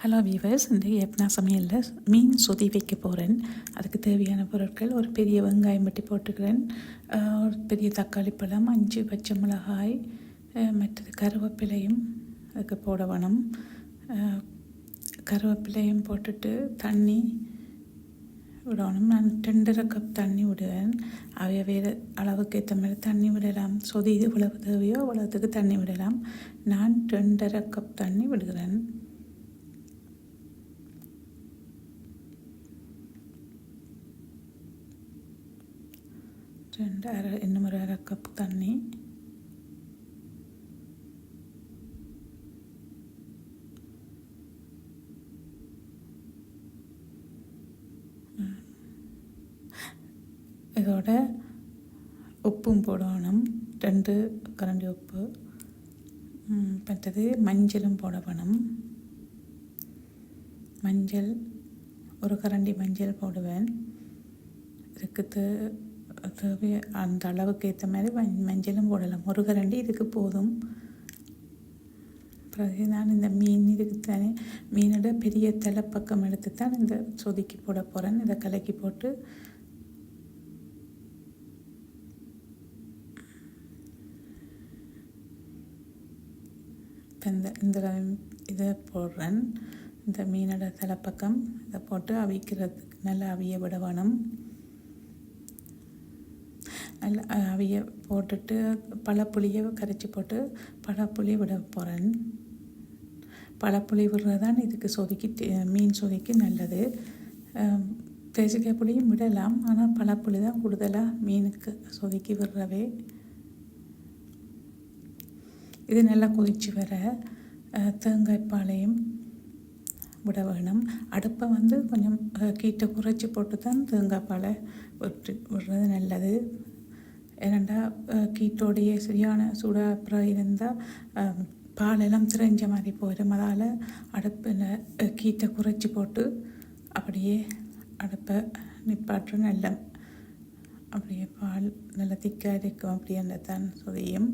Hello viewers இந்த எப்னா சமையலில் மீன் சொதி வைக்க போகிறேன் அதுக்கு தேவையான பொருட்கள் ஒரு பெரிய வெங்காயம் வெட்டி போட்டுக்கிறேன். ஒரு பெரிய தக்காளி பழம் அஞ்சு பச்சை மிளகாய் மற்றது கருவேப்பிலையும் அதுக்கு போட வேணும் கருவேப்பிலையும் போட்டுட்டு தண்ணி விடணும். நான் ரெண்டரை கப் தண்ணி விடுவேன் அவைய வேறு அளவுக்கு ஏற்ற மாதிரி தண்ணி விடலாம். சொதி இது இவ்வளவு தேவையோ அவ்வளோத்துக்கு தண்ணி விடலாம். நான் ரெண்டரை கப் தண்ணி விடுகிறேன். ரெண்டு அரை இன்னும் ஒரு அரை கப் தண்ணி. இதோட உப்பும் போடணும். ரெண்டு கரண்டி உப்பு. மற்றது மஞ்சளும் போட வேணும் மஞ்சள் ஒரு கரண்டி மஞ்சள் போடுவேன். இதுக்கு அந்த அளவுக்கு ஏற்ற மாதிரி மஞ் மஞ்சளும் போடலாம். ஒரு கரண்டி இதுக்கு போதும். பிறகு நான் இந்த மீன் இதுக்கு தானே மீனோட பெரிய தலைப்பக்கம் எடுத்து தான் இந்த சொதுக்கி போட போகிறேன் இதை கலக்கி போட்டு இந்த இந்த இதை போடுறேன். இந்த மீனோட தலைப்பக்கம் இதை போட்டு அவிக்கிறதுக்கு நல்லா அவிய விட வேணும் அவைய போட்டுட்டு பழப்புளியை கரைச்சி போட்டு பழப்புளி விட போகிறேன் பழப்புளி விடுறது தான் இதுக்கு சொதுக்கி மீன் சொதுக்கி நல்லது. தேசிக்காய் புளியும் விடலாம் ஆனால் பழப்புளி தான் கூடுதலாக மீனுக்கு சொதுக்கி விடுறவே. இது நல்லா கொதிச்சு வர தேங்காய் பாலையும் விட வேணும். அடுப்பை வந்து கொஞ்சம் கீட்டை குறைச்சி போட்டு தான் தேங்காய் பாலை விட்டு விடுறது நல்லது. ஏனண்டா கீட்டோடைய சரியான சூடாக அப்புறம் இருந்தால் பாலெல்லாம் திரைஞ்ச மாதிரி போயிடும். அதால் அடுப்பில் கீட்டை குறைச்சி போட்டு அப்படியே அடுப்பை நிப்பாட்டுற நல்ல அப்படியே பால் நல்லா திக்காக இருக்கும். அப்படியே தான் சொதியும்.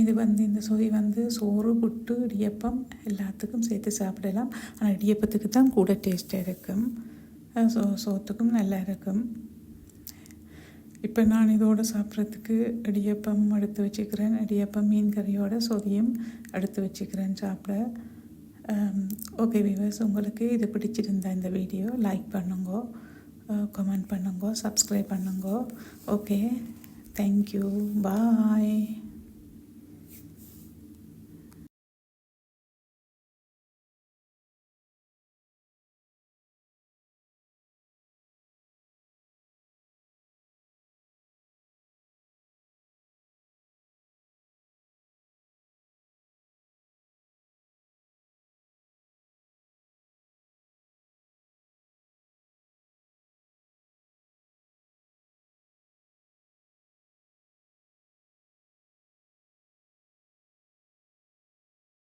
இது வந்து இந்த சொதி வந்து சோறு புட்டு இடியப்பம் எல்லாத்துக்கும் சேர்த்து சாப்பிடலாம். ஆனால் இடியப்பத்துக்கு தான் கூட டேஸ்ட்டாக இருக்கும். சோ சோத்துக்கும் நல்லா இருக்கும். இப்போ நான் இதோடு சாப்பிட்றதுக்கு இடியப்பம் எடுத்து வச்சுக்கிறேன். இடியப்பம் மீன் கறியோட சொதியும் எடுத்து வச்சுக்கிறேன். சாப்பிட ஓகே விவர்ஸ் உங்களுக்கு இது பிடிச்சிருந்தா இந்த வீடியோ லைக் பண்ணுங்கோ கமெண்ட் பண்ணுங்கோ சப்ஸ்கிரைப் பண்ணுங்கோ. Okay thank you bye